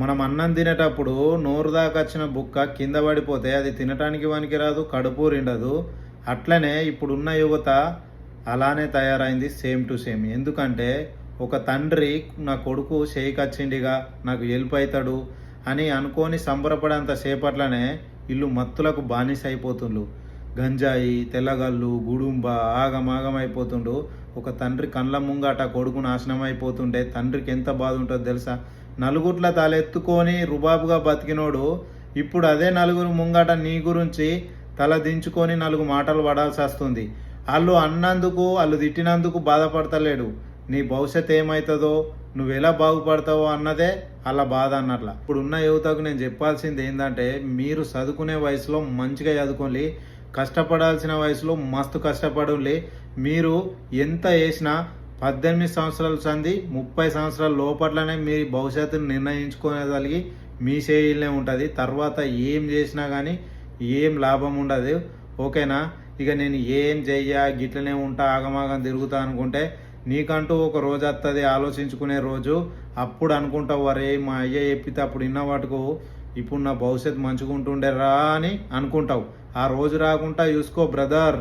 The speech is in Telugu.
మనం అన్నం తినేటప్పుడు నోరు దాకా వచ్చిన బుక్క కింద పడిపోతే అది తినటానికి వానికి రాదు కడుపు నిండదు. అట్లనే ఇప్పుడున్న యువత అలానే తయారైంది సేమ్ టు సేమ్. ఎందుకంటే ఒక తండ్రి నా కొడుకు చేయికొచ్చిండిగా నాకు హెల్ప్ అవుతాడు అని అనుకొని సంబరపడేంత సేపట్లనే ఇల్లు మత్తులకు బానిస అయిపోతుండ్రు గంజాయి తెల్లగల్లు గుడుంబ ఆగమాగం అయిపోతుండు ఒక తండ్రి కండ్ల ముంగట కొడుకు నాశనం అయిపోతుండే తండ్రికి ఎంత బాధ ఉంటుందో తెలుసా? నలుగుట్ల తలెత్తుకొని రుబాబుగా బతికినోడు ఇప్పుడు అదే నలుగురు ముంగట నీ గురించి తల దించుకొని నలుగు మాటలు పడాల్సి వస్తుంది. వాళ్ళు అన్నందుకు వాళ్ళు తిట్టినందుకు బాధపడతలేడు. నీ భవిష్యత్ ఏమవుతుందో నువ్వు ఎలా బాగుపడతావో అన్నదే అలా బాధ అన్నట్ల. ఇప్పుడున్న యువతకు నేను చెప్పాల్సింది ఏంటంటే మీరు చదువుకునే వయసులో మంచిగా చదువుకోండి కష్టపడాల్సిన వయసులో మస్తు కష్టపడండి మీరు ఎంత వేసినా పద్దెనిమిది సంవత్సరాల సంధి ముప్పై సంవత్సరాల లోపట్లనే మీ భవిష్యత్తును నిర్ణయించుకోగలిగి మీ చేయిలనే ఉంటుంది. తర్వాత ఏం చేసినా కానీ ఏం లాభం ఉండదు. ఓకేనా? ఇక నేను ఏం చెయ్యా గిట్లనే ఉంటా ఆగమాగం తిరుగుతా అనుకుంటే నీకంటూ ఒక రోజు వస్తుంది ఆలోచించుకునే రోజు. అప్పుడు అనుకుంటావు వరే మా అయ్య చెప్పితే అప్పుడు ఇన్న వాటికు ఇప్పుడు నా భవిష్యత్తు మంచిగా ఉంటుండేరా అని అనుకుంటావు. ఆ రోజు రాకుండా చూసుకో బ్రదర్.